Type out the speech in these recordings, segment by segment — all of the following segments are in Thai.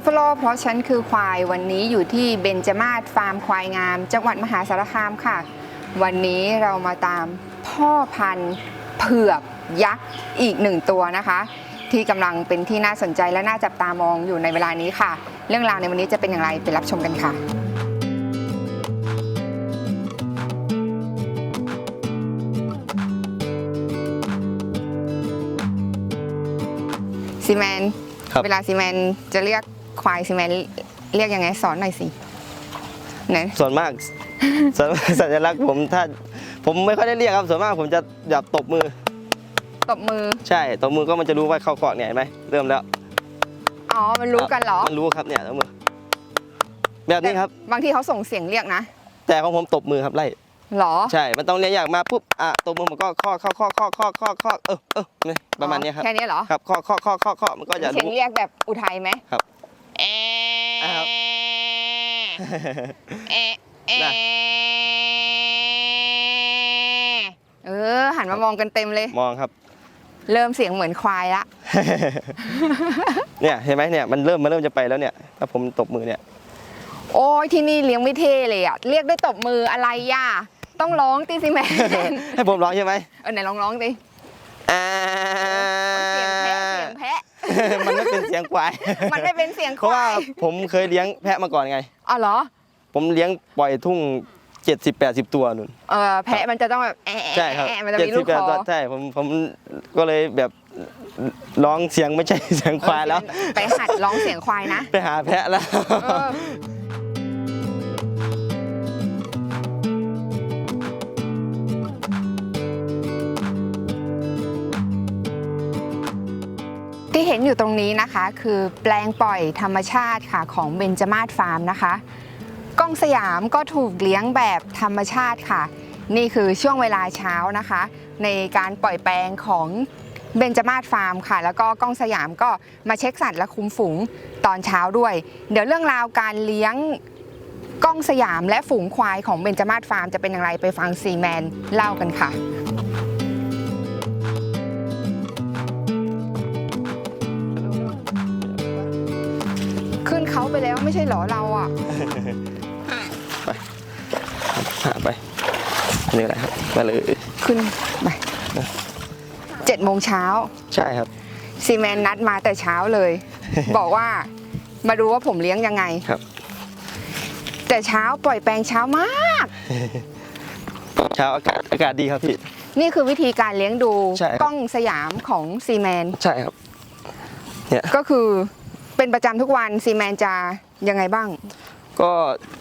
บัฟฟาโลเพราะฉันคือควายวันนี้อยู่ที่เบญจมาศฟาร์มควายงาม จังหวัดมหาสารคามค่ะ วันนี้เรามาตามพ่อพันธุ์เผือกยักษ์อีกหนึ่งตัวนะคะ ที่กำลังเป็นที่น่าสนใจและน่าจับตามองอยู่ในเวลานี้ค่ะ เรื่องราวในวันนี้จะเป็นอย่างไรไปรับชมกันค่ะซีแมนครับเวลาซีแมนจะเรียก ควายซีแมนเรียกยังไงสอนหน่อยสิไหนส่วนมากส่วนมากสัญลักษณ์ผมถ้าผมไม่ค่อยได้เรียกครับส่วนมากผมจะแบบตบมือ ตบมือใช่ตบมือก็มันจะรู้ว่าเข้าเกาะเนี่ยเห็นไหมเริ่มแล้วอ๋อมันรู้กันเหรอมันรู้ครับเนี่ยตบมือ แบบนี้ครับ บางทีเขาส่งเสียงเรียกนะ แต่ของผมตบมือครับไล่หรอใช่ มันต้องเรียกอยากมาปุ๊บอะตบมือผมก็ข้อข้อข้อข้อข้อข้อข้อเออเออนี่ประมาณนี้ครับแค่นี้เหรอครับข้อข้อข้อข้อข้อมันก็จะเสียงรู้เรียกแบบอุทัยไหมครับ เอะอ่าครับเอะเอะน่ะ เออ หันมามองกันเต็มเลย มองครับ เริ่มเสียงเหมือนควายละ เนี่ยเห็นไหมเนี่ยมันเริ่มมันเริ่มจะไปแล้วเนี่ยถ้าผมตบมือเนี่ยโอ้ยที่นี่เลี้ยงไม่เท่เลยอะเรียกด้วยตบมืออะไรย่าต้องร้องตีสิแม่ให้ผมร้องใช่ไหมเออไหนลองร้องดิอ่า เสียงแพะเสียงแพะ มันไม่เป็นเสียงควาย มันไม่เป็นเสียงเพคราะว่าวายผมเคยเลี้ยงแพะมาก่อนไง อ๋อเหรอ ผมเลี้ยงปล่อยทุ่ง 70 80 ตัวนุ่น เออแพะมันจะต้องแบบแอะใช่ครับแอะมันจะมีลูกคอตัวใช่ผมผมก็เลยแบบร้องเสียงไม่ใช่เสียงควายแล้ว ไปหัดร้องเสียงควายนะ ไปหาแพะแล้ว เออ ที่เห็นอยู่ตรงนี้นะคะ คือแปลงปล่อยธรรมชาติค่ะของเบญจมาศฟาร์มนะคะกล้องสยามก็ถูกเลี้ยงแบบธรรมชาติค่ะ นี่คือช่วงเวลาเช้านะคะ ในการปล่อยแปลงของเบญจมาศฟาร์มค่ะ แล้วก็กล้องสยามก็มาเช็คสัตว์และคุมฝูงตอนเช้าด้วย เดี๋ยวเรื่องราวการเลี้ยงกล้องสยามและฝูงควายของเบญจมาศฟาร์มจะเป็นอย่างไรไปฟังซีแมนเล่ากันค่ะ เขาไปแล้วไม่ใช่เหรอเราอะหาไปนี่แหละครับมาเลยขึ้นไปเจ็ดโมงเช้าใช่ครับซีแมนนัดมาแต่เช้าเลย บอกว่ามาดูว่าผมเลี้ยงยังไงครับ แต่เช้าปล่อยแปลงเช้ามาก เช้าอากาศอากาศดีครับพี่นี่คือวิธีการเลี้ยงดูใช่ครับกล้องสยามของซีแมน ใช่ครับก็คือ เป็นประจำทุกวันซีแมนจะยังไงบ้างก็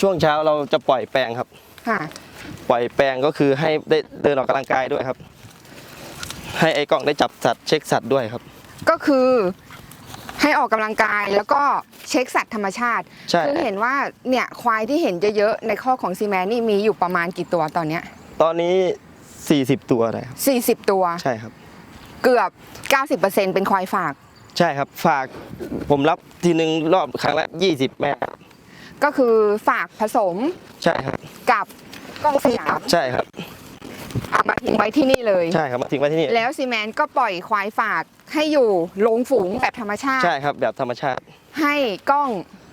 ช่วงเช้าเราจะปล่อยแปลงครับ ค่ะปล่อยแปลงก็คือให้ได้เดินออกกำลังกายด้วยครับ ให้ไอ้กล้องได้จับสัตว์เช็คสัตว์ด้วยครับ ก็คือให้ออกกำลังกายแล้วก็เช็คสัตว์ธรรมชาติใช่ คือเห็นว่าเนี่ยควายที่เห็นเยอะๆในข้อของซีแมนนี่มีอยู่ประมาณกี่ตัวตอนเนี้ยตอนนี้ 40 ตัวเลยครับ40 ตัว ใช่ครับ เกือบ 90%เป็นควายฝาก ใช่ครับฝากผมรับทีหนึ่งรอบครั้งละ20แม่ก็คือฝากผสมใช่ครับ กับกล้องสยามใช่ครับเอามาทิ้งไว้ที่นี่เลย ใช่ครับมาทิ้งไว้ที่นี่แล้วซีแมนก็ปล่อยควายฝากให้อยู่ลงฝูงแบบธรรมชาติ ใช่ครับแบบธรรมชาติให้กล้อง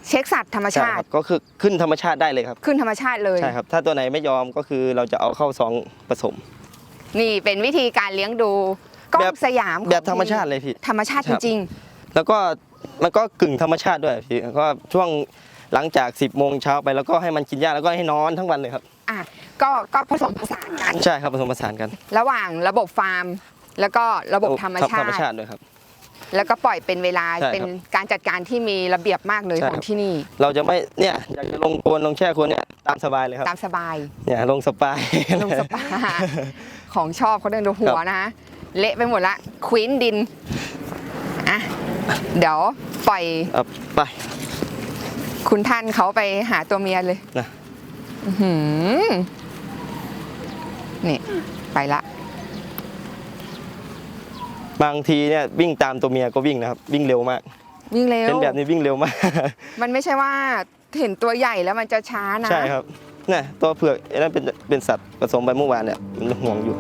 เช็คสัตว์ธรรมใช่ชาครัติ บก็คือขึ้นธรรมชาติได้เลยครับขึ้นธรรมชาติเลย ใช่ครับ ถ้าตัวไหนไม่ยอมก็คือเราจะเอาเข้าซองผสม นี่เป็นวิธีการเลี้ยงดู กล้อแบงบสยามของแบบธรรมชาติเลยพี่ ธรรมชาติคจรับ ริง แล้วก็มันก็กึ่งธรรมชาติด้วยพี่ก็ช่วงหลังจาก10โมงเช้าไปแล้วก็ให้มันกินหญ้าแล้วก็ให้นอนทั้งวันเลยครับ ๆ อะก็ก็ผสมผสานกัน ใช่ครับผสมผสานกันระหว่างระบบฟาร์ม แล้วก็ระบบธรรมชาธรรมติ ชาติด้วยครับ แล้วก็ปล่อยเป็นเวลาใช่ครับ เป็นการจัดการที่มีระเบียบมากเลยใช่ขครัอบงที่นี่เราจะไม่เนี่ยอยากจะลงโคลนลงแช่โคลนเนี่ยตามสบายเลยครับตามสบายเนี่ยลงสปาย ลงสปา ของชอบเขาเดินดูหัวนะ เละไปหมดละควีนดิน อะ เดี๋ยวปล่อยเอาไปคุณท่านเขาไปหาตัวเมียเลยนะอื้อหือนี่ไปละ บางทีเนี่ยวิ่งตามตัวเมียก็วิ่งนะครับ วิ่งเร็วมาก วิ่งเร็ว เป็นแบบนี้วิ่งเร็วมาก มันไม่ใช่ว่าเห็นตัวใหญ่แล้วมันจะช้านะ ใช่ครับเนี่ยตัวเผือกไอ้นั่นเป็นเป็นสัตว์ผสมไปเมื่อวานเนี่ยมันห่วงอยู่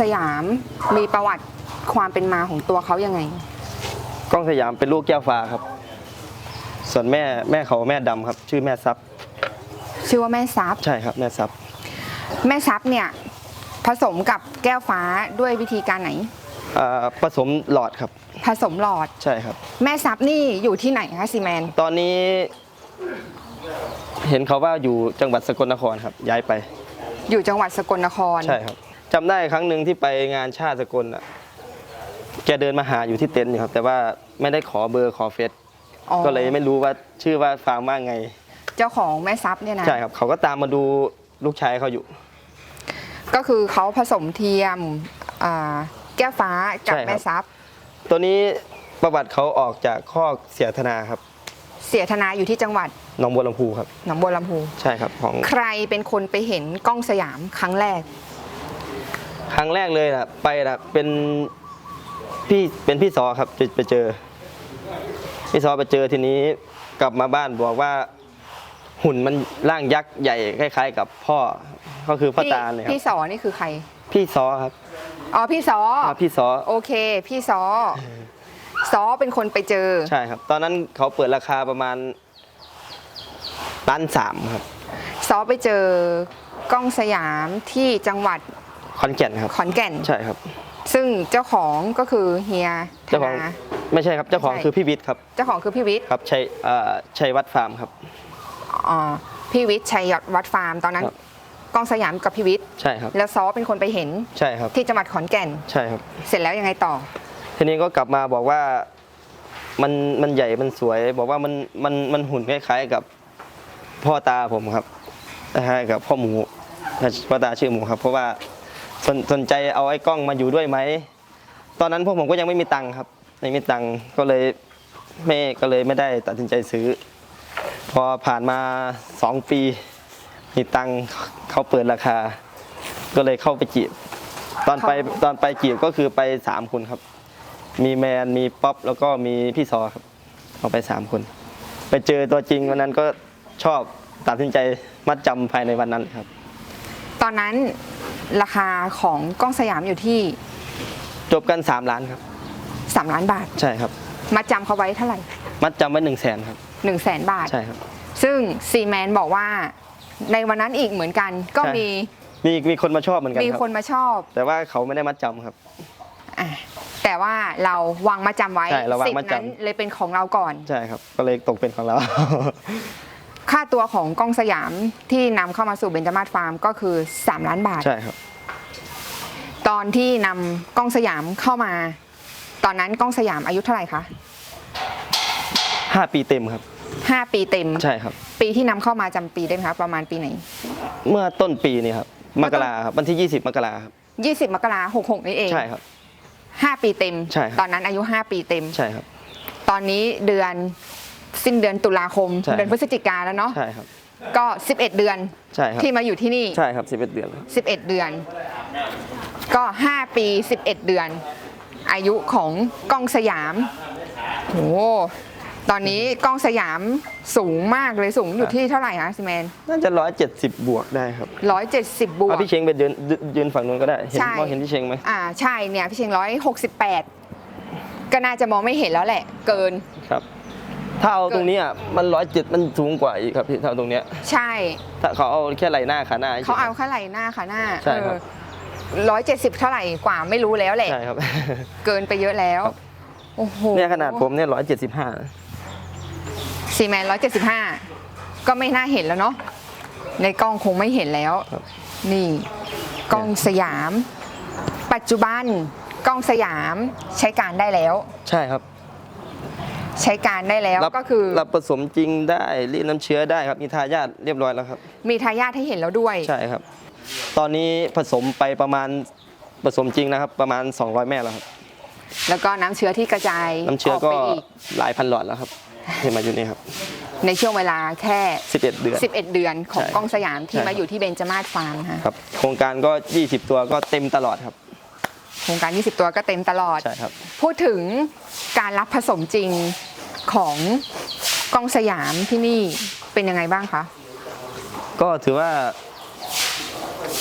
สยามมีประวัติความเป็นมาของตัวเขายังไงกล้องสยามเป็นลูกแก้วฟ้าครับ ส่วนแม่แม่เขาแม่ดำครับ ชื่อแม่ซับชื่อว่าแม่ซับใช่ครับแม่ซับแม่ซับเนี่ยผสมกับแก้วฟ้าด้วยวิธีการไหน อ่าผสมหลอดครับ ผสมหลอด ใช่ครับ แม่ซับนี่อยู่ที่ไหนคะซีแมน ตอนนี้ เห็นเขาว่าอยู่จังหวัดสกลนครครับ ย้ายไปอยู่จังหวัดสกลนคร ใช่ครับ จำได้ครั้งหนึ่งที่ไปงานชาติสกลอะแกเดินมาหาอยู่ที่เต็นท์อยู่ครับ แต่ว่าไม่ได้ขอเบอร์ขอเฟซอ๋อก็เลยไม่รู้ว่าชื่อว่าฟาร์มว่าไง เจ้าของแม่ซับเนี่ยนะใช่ครับ เขาก็ตามมาดูลูกชายเขาอยู่ ก็คือเขาผสมเทียมอ่าแก้วฟ้ากับใช่ครับ แม่ซับตัวนี้ประวัติเขาออกจากข้อกเสียธนาครับเสียธนาอยู่ที่จังหวัดหนองบัวลำพูครับ หนองบัวลำพู ใช่ครับของ ใครเป็นคนไปเห็นกล้องสยามครั้งแรก ครั้งแรกเลยนะไปนะเป็นพี่เป็นพี่ซอครับจะไปเจอ พี่ซอไปเจอทีนี้กลับมาบ้านบอกว่า หุ่นมันร่างยักษ์ใหญ่คล้าย ๆ กับพ่อก็คือพ่อพี่ตาเลยครัพี่บสอนี่คือใคร พี่ซอครับอ๋อพี่สออ่าพี่ซอโอเค พี่ซอซอเป็นคนไปเจอใช่ครับ ตอนนั้นเขาเปิดราคาประมาณล้านสามครับซอไปเจอกล้องสยามที่จังหวัด ขอนแก่นครับ ขอนแก่น ใช่ครับ ซึ่งเจ้าของก็คือเฮียธเจ้าของนา ไม่ใช่ครับเจ้าของไม่ใช่ คือพี่วิทย์ครับเจ้าของคือพี่วิทย์ครับชัยเอ่อชัยวัดฟาร์มครับ อ๋อพี่วิทย์ชัยวัดฟาร์มตอนนั้น ครับกล้องสยามกับพี่วิทย์ใช่ครับ แล้วซอเป็นคนไปเห็นใช่ครับ ที่จังหวัดขอนแก่น ใช่ครับ เสร็จแล้วยังไงต่อ ทีนี้ก็กลับมาบอกว่ามันมันใหญ่มันสวย บอกว่ามันมันมันหุ่นคล้ายๆกับพ่อตาผมครับคล้ายๆกับพ่อหมูพ่อตาชื่อหมูครับ เพราะว่า สนสนใจเอาไอ้กล้องมาอยู่ด้วยไหม ตอนนั้นพวกผมก็ยังไม่มีตังค์ครับ ไม่มีตังค์ก็เลยไม่ก็เลยไม่ได้ตัดสินใจซื้อ พอผ่านมาสองปี มีตังค์เขาเปิดราคา ก็เลยเข้าไปจีบ ตอนไปตอนไปจีบก็คือไปสามคนครับ มีแมนมีป๊อปแล้วก็มีพี่ซอครับเอาไปสามคน ไปเจอตัวจริงวันนั้นก็ชอบตัดสินใจมัดจำภายในวันนั้นเลยครับ ตอนนั้น ราคาของกล้องสยามอยู่ที่จบกัน 3 ล้านครับ 3 ล้านบาท ใช่ครับมาจำเขาไว้เท่าไหร่ มัดจำไว้หนึ่งแสนครับ1 0 0 0 0แสนบาท ใช่ครับ ซึ่งซีแมนบอกว่าในวันนั้นอีกเหมือนกัน ก็ใช่ มีมีมีคนมาชอบเหมือนกันมีครับคนมาชอบแต่ว่าเขาไม่ได้มัดจำครับอะแต่ว่าเราวางมาจำไว้ใช่เราวางสิทมาธิ์จำ นั้นเลยเป็นของเราก่อน ใช่ครับ ก็เลยตกเป็นของเรา ค่าตัวของกล้องสยามที่นำเข้ามาสู่เบนจมาศฟาร์มก็คือ 3 ล้านบาท ใช่ครับ ตอนที่นำกล้องสยามเข้ามา ตอนนั้นกล้องสยามอายุเท่าไหร่คะห้าปีเต็มครับ 5 ปีเต็ม ใช่ครับ ปีที่นำเข้ามาจำปีได้ไหมคะประมาณปีไหน เมื่อต้นปีนี่ครับเมื่มอกต้นราครับวันที่ 20 มกราครับ20 มกราคม66นี่เองใช่ครับ 5 ปีเต็ม ใช่ครับ ตอนนั้นอายุ 5 ปีเต็ม ใช่ครับ ตอนนี้เดือน สิ้นเดือนตุลาคม ใช่ เดือนพฤศจิกาแล้วเนาะใช่ครับ ก็ 11 เดือนใช่ครับ ที่มาอยู่ที่นี่ ใช่ครับ11เดือนแล้ว11 เดือน ก็ 5 ปี 11 เดือน อายุของกล้องสยามโหตอนนี้กล้องสยามสูงมากเลยสูงอยู่ที่เท่าไหร่คะซีแมนน่าจะ170 บวกได้ครับ170 บวเอาก พี่เชงไปยืนยืนฝั่งนู้นก็ได้ เห็นใช่ มองเห็นพี่เชงไหมอ่าใช่เนี่ยพี่เชง168 ก็น่าจะมองไม่เห็นแล้วแหละ เกิน ครับ ถ้าเอาตรงนี้อะมันร้อยเจ็ดมันสูงกว่าอีกครับพี่ถ้าเอาตรงเนี้ยใช่ ถ้าเขาเอาแค่ไหล่หน้าขาหน้าเขาเอาแค่ไหล่หน้าค่ะหน้าใช่ครับร้อยเจ็ดสิบเท่าไหร่กว่าไม่รู้แล้วแหละใช่ครับ เกินไปเยอะแล้วครับโอ้โหเนี่ยขนาดผมเนี่ยร้อยเจ็ดสิบห้าซีแมนร้อยเจ็ดสิบห้าก็ไม่น่าเห็นแล้วเนาะในกล้องคงไม่เห็นแล้ว นี่กล้องสยาม ปัจจุบันกล้องสยามใช้การได้แล้ว ใช่ครับ ใช้การได้แล้วรับก็คือรับผสมจริงได้รีดน้ำเชื้อได้ครับมีทายาทเรียบร้อยแล้วครับ มีทายาทให้เห็นแล้วด้วย ใช่ครับ ตอนนี้ผสมไปประมาณผสมจริงนะครับ ประมาณ 200 แม่แล้วครับ แล้วก็น้ำเชื้อที่กระจายน้ำเชื้อออกก็ไปอีกหลายพันหลอดแล้วครับที่มาอยู่นี่ครับ ในช่วงเวลาแค่ 11 เดือน 11 เดือนของใช่กล้องสยามที่ใช่ครัมาบ อยู่ที่เบนจมาศฟาร์มค่ะ ครับโครงการก็ 20 ตัวก็เต็มตลอดครับ โครงการ 20 ตัวก็เต็มตลอด ใช่ครับ พูดถึงการรับผสมจริงของกล้องสยามที่นี่เป็นยังไงบ้างคะ ก็ถือว่า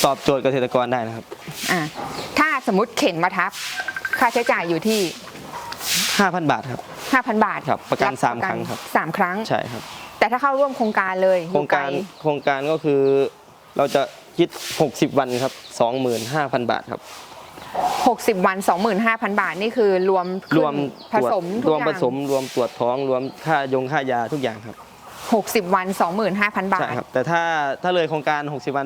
ตอบโจทย์เกษตรกรได้นะครับ อะถ้าสมมติเข็นมาทับ ค่าใช้จ่ายอยู่ที่ 5,000 บาทครับ 5,000 บาทครับประกันบสามครั้งครับ สามครั้ง ใช่ครับ แต่ถ้าเข้าร่วมโครงการเลยโครงการโครงการก็คือเราจะคิด 60 วันครับ 25,000 บาทครับ 60 วัน 25,000 บาทนี่คือรวมขึ้นรวมผตรวจสมทุรกวมอย่าผงสมรวมตรวจท้องรวมค่ายงค่ายาทุกอย่างครับ 60 วัน 25,000 บาใช่ทครับแต่ถ้าถ้าเลยโครงการ 60 วัน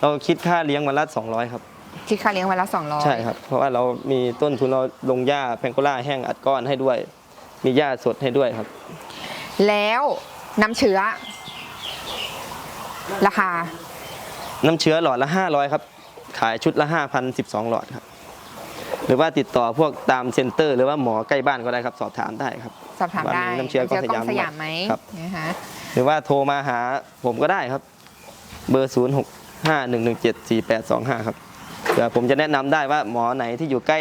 เราคิดค่าเลี้ยงวันละ200 ครับคิดค่าเลี้ยงวันละ200ใช่ครับเพราะว่าเรามีต้นทุนเราลงหญ้าแพงโกล่าแห้งอัดก้อนให้ด้วย มีหญ้าสดให้ด้วยครับ แล้วน้ำเชื้อ ราคา น้ำเชื้อหลอดละ 500 ครับ ขายชุดละ 5,012 หลอดครับ หรือว่าติดต่อพวกตามเซ็นเตอร์ หรือว่าหมอใกล้บ้านก็ได้ครับ สอบถามได้ครับ สอบถามได้ว่ามีน้ำเชื้อกล้องสยามสยามไหมครับนะคะหรือว่าโทรมาหาผมก็ได้ครับ เบอร์ 0 6 5 1 1 7 4 8 2 5 ครับเดี๋ยวผมจะแนะนำได้ว่าหมอไหนที่อยู่ใกล้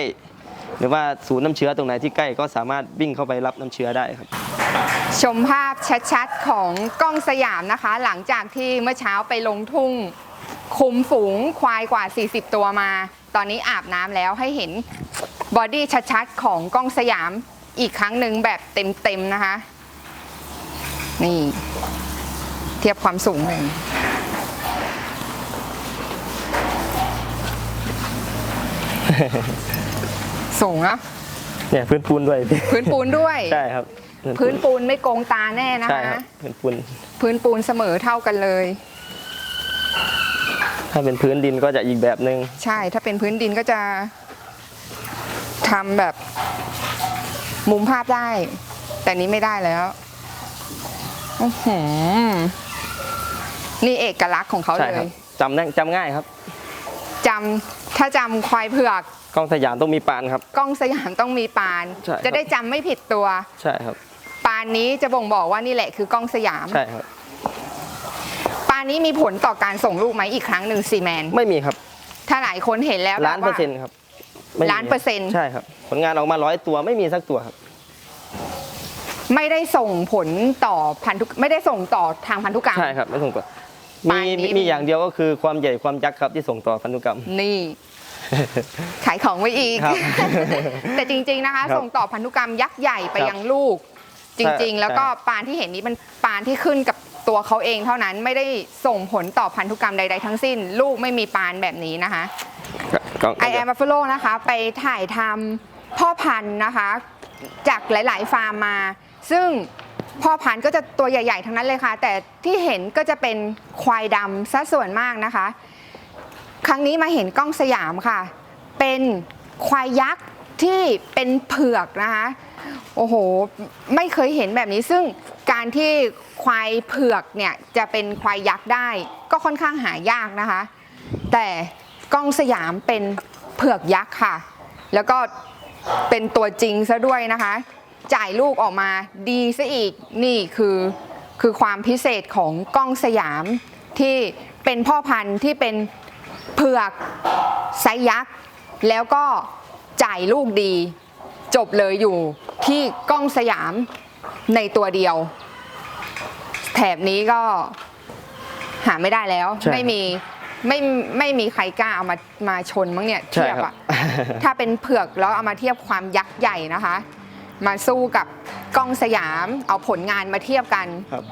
หรือว่าศูนย์น้ำเชื้อตรงไหนที่ใกล้ก็สามารถวิ่งเข้าไปรับน้ำเชื้อได้ครับ ชมภาพชัดๆของกล้องสยามนะคะ หลังจากที่เมื่อเช้าไปลงทุ่งคุมฝูงควายกว่า 40 ตัวมา ตอนนี้อาบน้ำแล้วให้เห็นบอดี้ชัดๆของกล้องสยามอีกครั้งหนึ่งแบบเต็มๆนะคะ นี่ เทียบความสูงหนึ่งสูงนะเนี่ยพื้นปูนด้วยพื้นปูนด้วย ใช่ครับ พื้นปูนไม่โกงตาแน่นะใช่คะครับ พื้นปูน พื้นปูนเสมอเท่ากันเลย ถ้าเป็นพื้นดินก็จะอีกแบบหนึ่งใช่ ถ้าเป็นพื้นดินก็จะทำแบบมุมภาพได้ แต่นี้ไม่ได้แล้วอื้อหือนี่เอกลักษณ์ของเขาใช่เลครับยจำได้จำง่ายครับ จำถ้าจำควายเผือก กล้องสยามต้องมีปานครับ กล้องสยามต้องมีปาน ใช่ครับ จะได้จำไม่ผิดตัว ใช่ครับ ปานนี้จะบ่งบอกว่านี่แหละคือกล้องสยาม ใช่ครับ ปานนี้มีผลต่อการส่งลูกไหมอีกครั้งหนึ่งซีแมนไม่มีครับถ้าหลายคนเห็นแล้วล้านแบบเปอว่าร์เซ็นต์ครับไม่มีล้านเปอร์เซ็นต์ใช่ครับ ผลงานออกมาร้อยตัวไม่มีสักตัวครับ ไม่ได้ส่งผลต่อพันธุไม่ได้ส่งต่อทางพันธุกรรม ใช่ครับ ไม่ส่งตัวปามีนนี้มีอย่างเดียวก็คือความใหญ่ความยักษ์ครับที่ส่งต่อพันธุกรรม นี่ ขายของไว้อีก ครับ แต่จริง ๆนะคะ ครับส่งต่อพันธุกรรมยักษ์ใหญ่ไปครับยังลูก จริงใช่ๆแล้วก็ปานที่เห็นนี้มันปานที่ขึ้นกับ ตัวเขาเองเท่านั้นไม่ได้ส่งผลต่อพันธุกรรมใด ๆ ทั้งสิ้น ลูกไม่มีปานแบบนี้นะคะกล้อง I am Buffalo นะคะไปถ่ายทำพ่อพันธุ์นะคะ จากหลาย ๆ ฟาร์มมา ซึ่งพ่อพันธุ์ก็จะตัวใหญ่ ๆ ทั้งนั้นเลยค่ะ แต่ที่เห็นก็จะเป็นควายดำซะส่วนมากนะคะ ครั้งนี้มาเห็นกล้องสยามค่ะ เป็นควายยักษ์ที่เป็นเผือกนะคะ โอ้โห ไม่เคยเห็นแบบนี้ซึ่งการที่ควายเผือกเนี่ยจะเป็นควายยักษ์ได้ ก็ค่อนข้างหายากนะคะ แต่กล้องสยามเป็นเผือกยักษ์ค่ะ แล้วก็เป็นตัวจริงซะด้วยนะคะ จ่ายลูกออกมาดีซะอีกนี่คือคือความพิเศษของกล้องสยามที่เป็นพ่อพันธุ์ที่เป็นเผือกไซยักษ์แล้วก็จ่ายลูกดี จบเลยอยู่ที่กล้องสยามในตัวเดียว แถบนี้ก็หาไม่ได้แล้ว ใช่ไม่มีไม่ไม่มีใครกล้าเอามามาชนมั้งเนี่ยใช่เทียบครับ อะ ถ้าเป็นเผือกแล้วเอามาเทียบความยักษ์ใหญ่นะคะ มาสู้กับกล้องสยาม เอาผลงานมาเทียบกัน ครับ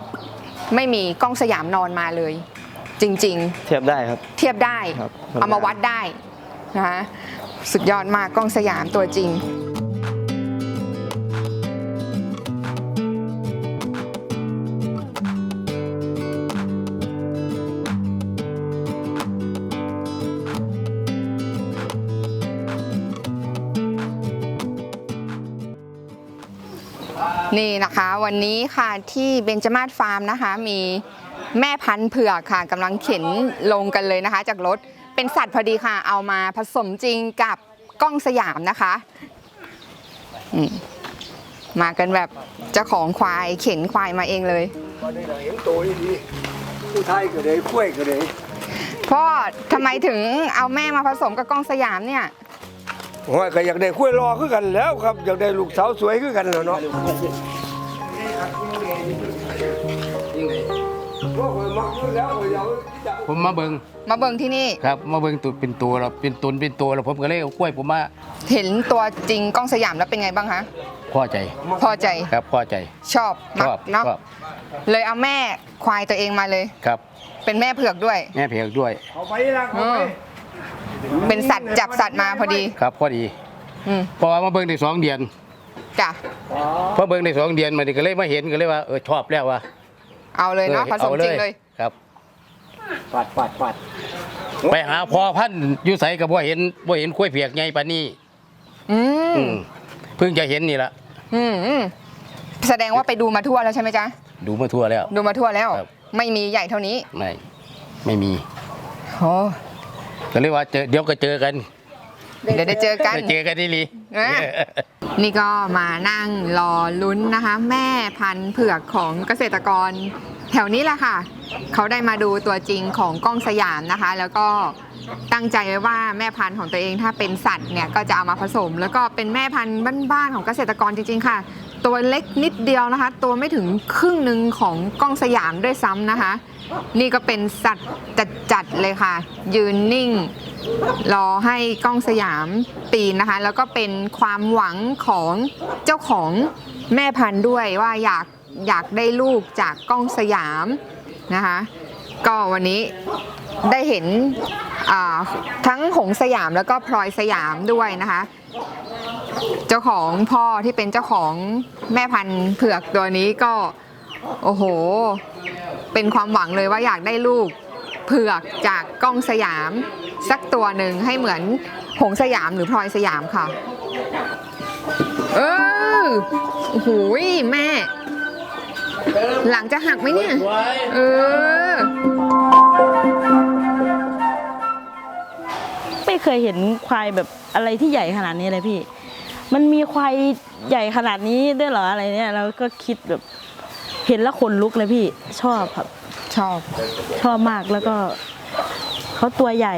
ไม่มีกล้องสยามนอนมาเลย จริงเทียบได้ครับๆเทียบได้ ครับเอามาวัดได้นะคะสุดยอดมากกล้องสยามตัวจริง นี่นะคะวันนี้ค่ะที่เบญจมาศฟาร์มนะคะ มีแม่พันธุ์เผือกค่ะกำลังเข็นลงกันเลยนะคะ จากรถเป็นสัตว์พอดีค่ะ เอามาผสมจริงกับกล้องสยามนะคะอืมมากันแบบเจ้าของควายเข็นควายมาเองเลยวันนี้เราเห็นโตดีๆผู้ไทยก็เลยคุ้ยก็เลยพ่อทำไมถึงเอาแม่มาผสมกับกล้องสยามเนี่ย โอ้ยก็อยากได้คุ้ยรอคือกันแล้วครับ อยากได้ลูกสาวสวยคือกันแล้วเนาะพวกมันผมมาเบิงมาเบิ่งที่นี่ ครับ มาเบิงตัวเป็นตัวแล้วเป็นตุนเป็นตัวแล้วผมก็เลยเอากล้วยผมมาเห็นตัวจริงกล้องสยามแล้วเป็นไงบ้างคะพอใจพอใจครับพอใจชอบชมักอบเนาะชอบเลยเอาแม่ควายตัวเองมาเลยครับ เป็นแม่เผือกด้วย แม่เพียกด้วย เอาไปละเอาไป เป็นสัตว์จับสัตว์มาพอดี ครับพอดีอืมเพราะว่ามาเบิงได้สองเดือนจ้ะ พอเบิงได้สองเดือนมานี่ก็เลยมาเห็นก็เลยว่าเออชอบแล้วว่ะเอาเลยเนาะผสมอจริงเลย ครับ ปัดปัดปัดไปหาพอพันธุ์อยู่ใสกับบ่เห็นบ่เห็นกล้วยเพียกไงปานนี้อืมอืมเพิ่งจะเห็นนี่ละอืมอืมแสดงว่าไปดูมาทั่วแล้วใช่ไหมจ๊ะ ดูมาทั่วแล้ว ดูมาทั่วแล้ว ครับ ไม่มีใหญ่เท่านี้ ไม่ไม่มี โอ้ ก็เลยว่าเจอเดี๋ยวก็เจอกันเดี๋ยวได้เจอกัน ได้เจอกันที่ลี อะ นี่ก็มานั่งรอลุ้นนะคะ แม่พันธุ์เผือกของเกษตรกร แถวนี้แหละค่ะ เขาได้มาดูตัวจริงของกล้องสยามนะคะ แล้วก็ตั้งใจไว้ว่าแม่พันธุ์ของตัวเองถ้าเป็นสัตว์เนี่ยก็จะเอามาผสม แล้วก็เป็นแม่พันธุ์บ้านๆของเกษตรกรจริงๆค่ะ ตัวเล็กนิดเดียวนะคะ ตัวไม่ถึงครึ่งหนึ่งของกล้องสยามด้วยซ้ำนะคะ นี่ก็เป็นสัตว์จัดๆเลยค่ะ ยืนนิ่ง รอให้กล้องสยามปีนนะคะ แล้วก็เป็นความหวังของเจ้าของแม่พันธุ์ด้วยว่าอยากอยากได้ลูกจากกล้องสยามนะคะ ก็วันนี้ได้เห็นทั้งหงสยามแล้วก็พลอยสยามด้วยนะคะ เจ้าของพ่อที่เป็นเจ้าของแม่พันธุ์เผือกตัวนี้ก็ โอ้โห เป็นความหวังเลยว่าอยากได้ลูกเผือกจากกล้องสยาม สักตัวหนึ่งให้เหมือนหงสยามหรือพลอยสยามค่ะ เออโอ้โหแม่ หลังจะหักไหมเนี่ย เออ ไม่เคยเห็นควายแบบ อะไรที่ใหญ่ขนาดนี้เลยพี่ มันมีควายใหญ่ขนาดนี้ด้วยเหรออะไรเนี่ยเราก็คิดแบบเห็นแล้วขนลุกเลยพี่ ชอบครับชอบชอบมากแล้วก็เขาตัวใหญ่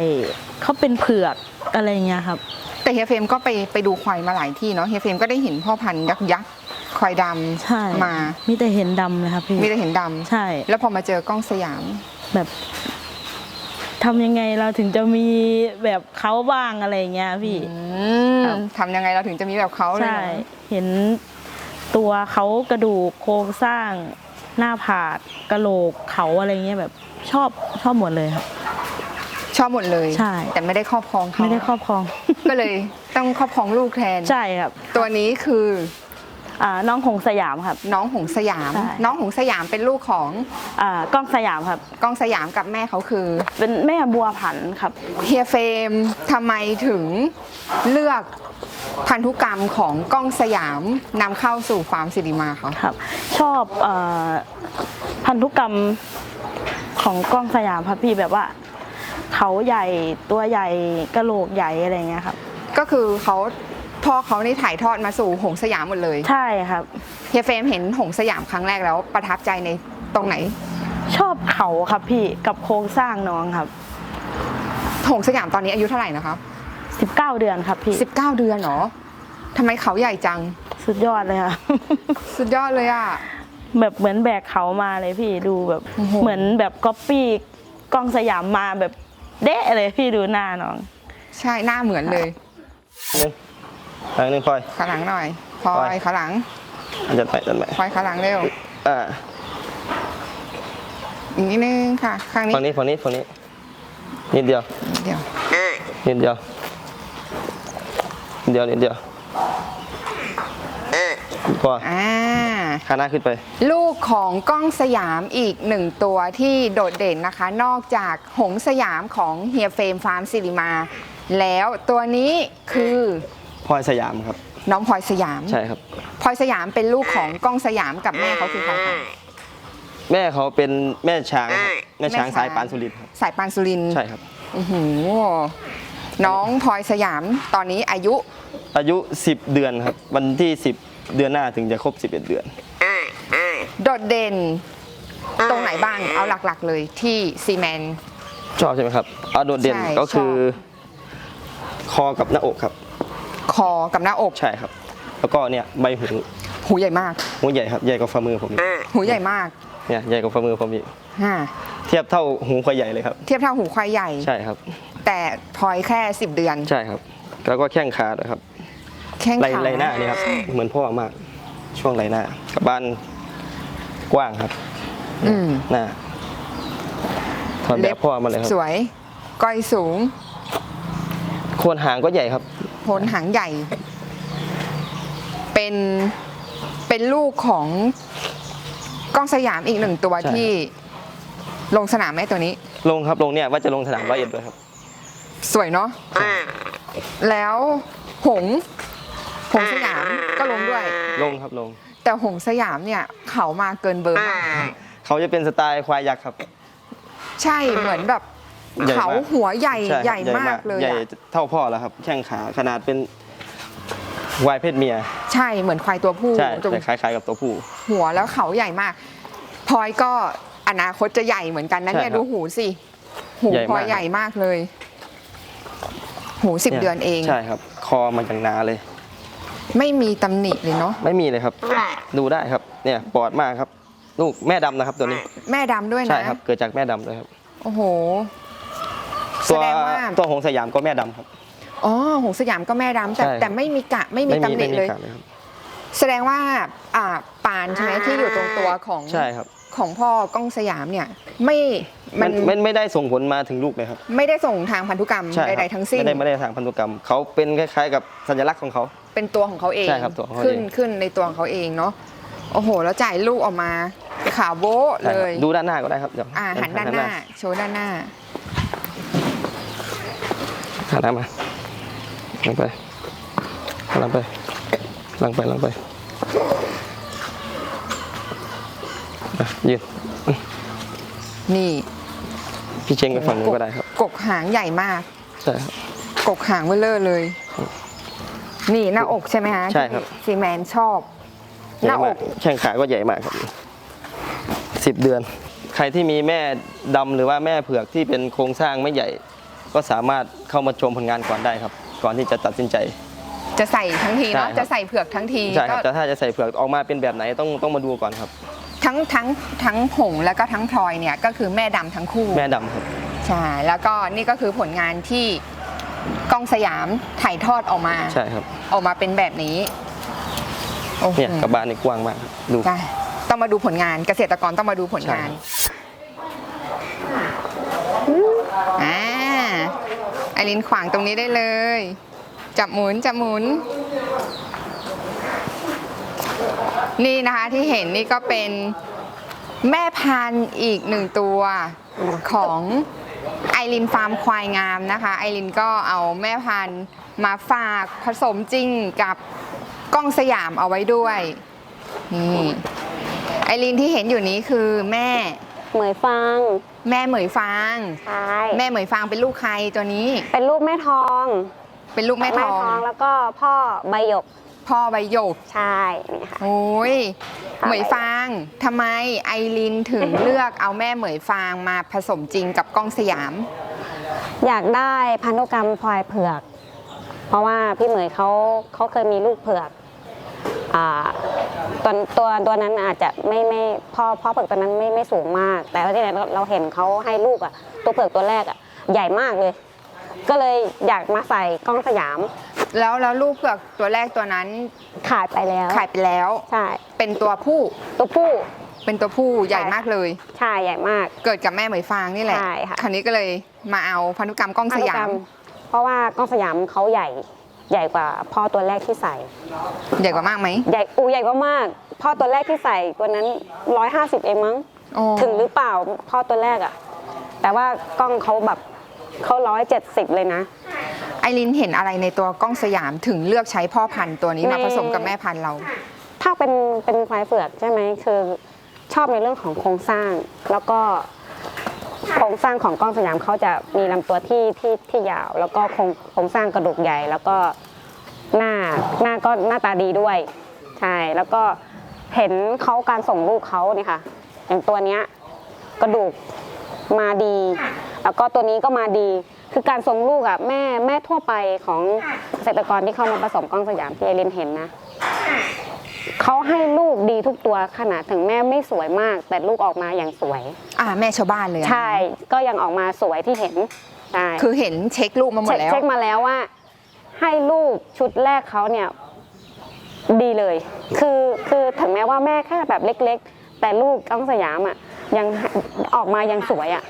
เขาเป็นเผือกอะไรอย่างเงี้ยครับ แต่เฮียเฟรมก็ไปไปดูควายมาหลายที่เนาะเฮียเฟรมก็ได้เห็นพ่อพันธุ์ยักษ์ยักษ์ควายดใช่ำมา มีแต่เห็นดำเลยครับพี่ มีแต่เห็นดำใช่ แล้วพอมาเจอกล้องสยาม แบบ ทำยังไงเราถึงจะมีแบบเขาบ้างอะไรอย่างเงี้ยพี่ อืครัมบทำยังไงเราถึงจะมีแบบเขาเลย ใช่เหรอเห็นตัวเขากระดูกโครงสร้างหน้าผากกระโหลกเขาอะไรเงี้ยแบบชอบชอบหมดเลยครับ ชอบหมดเลย ใช่ แต่ไม่ได้ครอบครองเขาไม่ได้ครอบครอง ก็เลยต้องครอบครองลูกแทน ใช่ครับ ตัวนี้คือ อ่าน้องหงสยามครับ น้องหงสยาม ใช่ น้องหงสยามเป็นลูกของอ่ากล้องสยามครับกล้องสยามกับแม่เขาคือเป็นแม่บัวผันครับ เฮียเฟรมทำไมถึงเลือกพันธุกรรมของกล้องสยามนำเข้าสู่ฟาร์มสิริมาคะครับ ชอบเอ่อพันธุกรรมของกล้องสยามครับพี่แบบว่าเขาใหญ่ตัวใหญ่กระโหลกใหญ่อะไรเงี้ยครับ ก็คือเขา พ่อเขานี่ถ่ายทอดมาสู่หงสยามหมดเลยใช่ครับ เฮียเฟรมเห็นหงสยามครั้งแรกแล้วประทับใจในตรงไหน ชอบเขาครับพี่กับโครงสร้างน้องครับ หงสยามตอนนี้อายุเท่าไหร่นะคะ19 เดือนครับพี่ 19 เดือนเหรอทำไมเขาใหญ่จัง สุดยอดเลยค่ะ สุดยอดเลยอะ แบบเหมือนแบกเขามาเลยพี่ดูแบบโอ้โห เหมือนแบบก๊อปปี้กล้องสยามมาแบบเด๊ะเลยพี่ดูหน้าน้อง ใช่หน้าเหมือนเลย หนึ่งทางหนึ่งพลอย ขาหลังหน่อยพลอไปยขาหลังอันจัดไปจัดไปพลอยขาหลังเร็วอ่าอีกนิดนึงค่ะ ข้างนี้ฝั่งนี้ฝั่งนี้ฝั่งนี้ นิดเดียว เดี๋ยวนิดเดียว นิดเดียวนิดเดียวพออ่า ขาหน้าขึ้นไป ลูกของกล้องสยามอีกหนึ่งตัวที่โดดเด่นนะคะ นอกจากหงสยามของเฮียเฟรมฟาร์มสิริมา แล้วตัวนี้คือ พลอยสยามครับ น้องพลอยสยามใช่ครับพลอยสยามเป็นลูกของกล้องสยามกับแม่เขาคือใครคะแม่เขาเป็นแม่ช้างครับแม่ช้างสายปานสุรินทร์ครับสายปานสุรินทร์ใช่ครับ อื้อหือน้องพลอยสยามตอนนี้อายุ อายุ 10 เดือนครับ วันที่ 10 เดือนหน้าถึงจะครบ 11 เดือน โดดเด่นตรงไหนบ้างเอาหลักๆเลยที่ซีแมน ชอบใช่ไหมครับเอาโดดเด่นใช่ก็คือชคอกับหน้าอกครับ คอกับหน้าอก ใช่ครับ แล้วก็เนี่ยใบหูหูใหญ่มาก หูใหญ่ครับ ใหญ่กว่าฝ่ามือผมอีกหูใหญ่มากเนี่ยใหญ่กว่าฝ่ามือผมอีกฮะเทียบเท่าหูควายใหญ่เลยครับ เทียบเท่าหูควายใหญ่ ใช่ครับ แต่พลอยแค่ 10 เดือน ใช่ครับ แล้วก็แข้งขาด้วยครับแข้งไหลขาไหลหน้านี่ครับ เหมือนพ่อมาก ช่วงไหลหน้ากับบ้านกว้างครับอืมหน้าถอดแบบพ่อมาเลยครับ สวย ก้อยสูง โคนหางก็ใหญ่ครับโพนหางใหญ่ เป็นเป็นลูกของกล้องสยามอีกหนึ่งตัวใช่ ที่ลงสนามไหมตัวนี้ ลงครับลงเนี่ยว่าจะลงสนามร้อยเอ็ดด้วยครับ สวยเนาะแล้วหงส์หงส์สยามก็ลงด้วย ลงครับลง แต่หงส์สยามเนี่ยเขามาเกินเบอร์มากเขาจะเป็นสไตล์ควายยักษ์ครับ ใช่เหมือนแบบ ใหญ่มากเขาหัวใหญ่ช่ครับใหญ่มากเลยใหญ่อะเท่าพ่อแล้วครับ แข้งขาขนาดเป็นวายเพศเมียใช่เหมือนควายตัวผู้ใช่ตรงแต่คล้ายๆกับตัวผู้ หัวแล้วเขาใหญ่มากพลอยก็อนาคตจะใหญ่เหมือนกันนะเนี่ยใช่ครับดูหูสิหูใหญ่พลมากอยใหญ่มากเลย หูสิบเดือนเอง ใช่ครับ คอมันอย่างหนาเลย ไม่มีตำหนิเลยเนาะไม่มีเลยครับ ดูได้ครับเนี่ยปอดมากครับ ลูกแม่ดำนะครับตัวนี้แม่ดำด้วยใช่นะครับ เกิดจากแม่ดำเลยครับ โอ้โห แสตัวดงว่าตัวหงส์สยามก็แม่ดำครับ อ๋อหงสยามก็แม่ดำแต่ใช่ แต่ไม่มีกะไม่มีตำหนิไม่มีเลยขาดเลยครับแสดงว่าอ่าปานใช่ไหมที่อยู่ตรงตัวของใช่ครับของพ่อกล้องสยามเนี่ยไม่มัมันนไม่ไม่ได้ส่งผลมาถึงลูกเลยครับไม่ได้ส่งทางพันธุกรรมใช่ครับใดๆทั้งสิ้น ไม่ได้ไม่ได้ทางพันธุกรรมเขาเป็นคล้ายๆ กับสัญลักษณ์ของเขา เป็นตัวของเขาเองใช่ครับตัวของเขาขึ้นเองขึ้นในตัวของเขาเองเนาะโอ้โห แล้วจ่ายลูกออกมาขาวโบ๊ะใช่เลครับยดูด้านหน้าก็ได้ครับเดี๋ยวอ่าหันด้านหน้าโชว์ด้านหน้า หันหน้ามาหลังไปหลังไปหลังไปหลังไปอะยืนนี่พี่เชงไปฝั่งนู้นก็ได้ครับ กกหางใหญ่มาก ใช่ครับ กกหางเวลเลอร์เลย นี่หน้าอกใช่ไหมฮะใช่ครับที่ซีแมนชอบใหหญ่น้าอมากกแข้งขาก็ใหญ่มากครับสิบเดือน ใครที่มีแม่ดำหรือว่าแม่เผือกที่เป็นโครงสร้างไม่ใหญ่ ก็สามารถเข้ามาชมผลงานก่อนได้ครับ ก่อนที่จะตัดสินใจ จะใส่ทั้งทีใช่เนาะครับจะใส่เผือกทั้งทีใช่ครับก็แต่ถ้าจะใส่เผือกออกมาเป็นแบบไหนต้องต้องมาดูก่อนครับ ทั้งทั้งทั้งผงแล้วก็ทั้งพลอยเนี่ยก็คือแม่ดำทั้งคู่ แม่ดำครับ ใช่ แล้วก็นี่ก็คือผลงานที่กล้องสยามถ่ายทอดออกมา ใช่ครับออกมาเป็นแบบนี้ โอ้โหเนี่ยกระบาลนี่กว้างมากครับดู ได้ต้องมาดูผลงานเกษตรกรต้องมาดูผลงานอ่าไอรินขวางตรงนี้ได้เลย จับหมุนจับหมุน นี่นะคะที่เห็นนี่ก็เป็นแม่พันธุ์อีกหนึ่งตัวของไอรินฟาร์มควายงามนะคะไอรินก็เอาแม่พันธุ์มาฝากผสมจริงกับกล้องสยามเอาไว้ด้วยนี่ไอรินที่เห็นอยู่นี้คือแม่ เหมยฟาง แม่เหมยฟาง ใช่แม่เหมยฟางเป็นลูกใครตัวนี้ เป็นลูกแม่ทองเป็นลูกแม่ทอง แล้วก็พ่อใบหยก พ่อใบหยก ใช่นี่ค่ะ โอ้ยค่ะเหมยฟางทำไมไอรินถึงเลือกเอาแม่เหมยฟางมาผสมจริงกับกล้องสยาม อยากได้พันธุกรรมพลอยเผือก เพราะว่าพี่เหมยเขาเขาเคยมีลูกเผือกอ่า ตอนตัวตัวนั้นอาจจะไม่ไม่พ่อพ่อเผือกตัวนั้นไม่ไม่สูงมาก แต่ว่าที่ไหนเราเราเห็นเขาให้ลูกอะตัวเผือกตัวแรกอะใหญ่มากเลย ก็เลยอยากมาใส่กล้องสยาม แล้วแล้วลูกเผือกตัวแรกตัวนั้นขายไปแล้วขายไปแล้ว ใช่ เป็นตัวผู้ตัวผู้ เป็นตัวผู้ใหญ่มากเลยใช่ใหญ่มาก เกิดกับแม่เหมยฟางนี่แหละใช่ค่ะคราวนี้ก็เลยมาเอาพันธุกรรมกล้องสยาพันธุกรมรเพราะว่ากล้องสยามเขาใหญ่ ใหญ่กว่าพ่อตัวแรกที่ใส่ ใหญ่กว่ามากไหมใหญ่อูใหญ่กว่ามาก พ่อตัวแรกที่ใส่ตัวนั้น 150 เองมั้งอ๋อถึงหรือเปล่าพ่อตัวแรกอะแต่ว่ากล้องเขาแบบเขาร้อยเจ็ดสิบเลยนะ ไอรินเห็นอะไรในตัวกล้องสยามถึงเลือกใช้พ่อพันธุ์ตัวนี้มาใน ผสมกับแม่พันธุ์เรา ถ้าเป็นเป็นควายเผือกใช่ไหมคือชอบในเรื่องของโครงสร้าง แล้วก็ โครงสร้างของกล้องสยามเขาจะมีลำตัวที่ที่ที่ยาว แล้วก็โครงโครงสร้างกระดูกใหญ่ แล้วก็หน้าหน้าก็หน้าตาดีด้วยใช่แล้วก็เห็นเขาการส่งลูกเขาเนี่ยค่ะอย่างตัวเนี้ยกระดูกมาดี แล้วก็ตัวนี้ก็มาดี คือการส่งลูกอะแม่แม่ทั่วไปของเกษตรกรที่เข้ามาผสมกล้องสยามที่เอเลนเห็นนะ เขาให้ลูกดีทุกตัวขนาดถึงแม่ไม่สวยมาก แต่ลูกออกมาอย่างสวย อ่าแม่ชาวบ้านเลยอะใช่ก็ยังออกมาสวยที่เห็นใช่คือเห็นเช็คลูกมาหมเช็ดคแล้ว เช็คมาแล้วว่า ให้ลูกชุดแรกเขาเนี่ย ดีเลย คือคือถึงแม้ว่าแม่แค่แบบเล็ก ๆ แต่ลูกก้องสยามอะ ยังออกมายังสวยอะ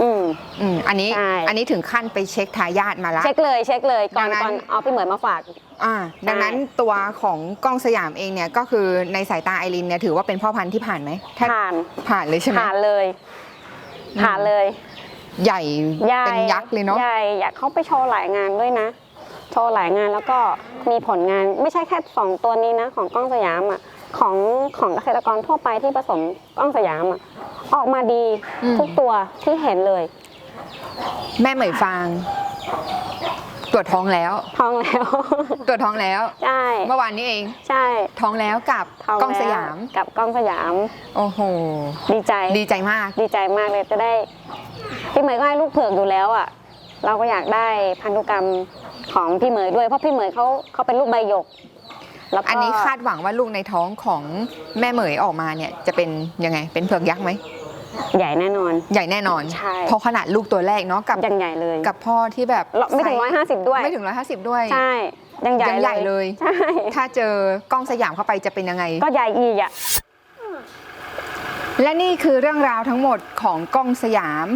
อืม อืมอันนี้ใช่ อันนี้ถึงขั้นไปเช็คทายาทมาละ เช็คเลยเช็คเลยก่อนดังนั้น ก่อนเอาพี่เหมยมาฝาก อ่าดังนั้นตัวของกล้องสยามเองเนี่ยก็คือในสายตาไอรินเนี่ยถือว่าเป็นพ่อพันธุ์ที่ผ่านไหมถ้ผ่านผ่านเลยใช่ไหมผ่านเลยอืมผ่านเลยใหญ่ใหญ่เป็นยักษ์เลยเนาะใหญ่อยากเขาไปโชว์หลายงานด้วยนะ โชว์หลายงานแล้วก็มีผลงานไม่ใช่แค่สองตัวนี้นะ ของกล้องสยามอะของของเกษตรกรทั่วไปที่ผสมกล้องสยามอะออกมาดีทุกตัวที่เห็นเลย แม่เหมยฟาง ตรวจท้องแล้ว ท้องแล้ว ตรวจท้องแล้ว ใช่ เมื่อวานนี้เอง ใช่ท้องแล้วกับท้องกล้องแล้วสยามกับกล้องสยาม โอ้โห ดีใจ ดีใจมาก ดีใจมากเลยจะได้ พี่เหมยก็ให้ลูกเผือกอยู่แล้วอะ เราก็อยากได้พันธุกรรมของพี่เหมยด้วย เพราะพี่เหมยเขาเขาเป็นลูกใบหยก แล้วก็อันนี้คาดหวังว่าลูกในท้องของแม่เหมยออกมาเนี่ยจะเป็นยังไง เป็นเผือกยักษ์ไหม ใหญ่แน่นอน ใหญ่แน่นอน ใช่ เพราะขนาดลูกตัวแรกเนาะกับยังใหญ่เลยกับพ่อที่แบบไม่ถึงซส์ร้อยห้าสิบด้วย ไม่ถึงร้อยห้าสิบด้วย ใช่ ยังใหญ่ยังใหญ่เลย ใช่ ถ้าเจอกล้องสยามเข้าไปจะเป็นยังไง ก็ใหญ่อีกอะและนี่คือเรื่องราวทั้งหมดของกล้องสยาม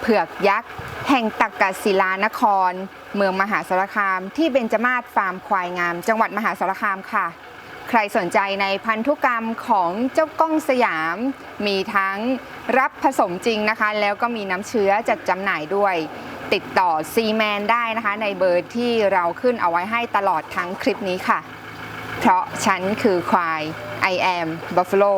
เผือกยักษ์ แห่งตักกศิลานคร เมืองมหาสารคาม ที่เบญจมาศฟาร์มควายงาม จังหวัดมหาสารคามค่ะ ใครสนใจในพันธุกรรมของเจ้ากล้องสยาม มีทั้งรับผสมจริงนะคะ แล้วก็มีน้ำเชื้อจัดจำหน่ายด้วย ติดต่อซีแมนได้นะคะ ในเบอร์ที่เราขึ้นเอาไว้ให้ตลอดทั้งคลิปนี้ค่ะ เพราะฉันคือควาย I am Buffalo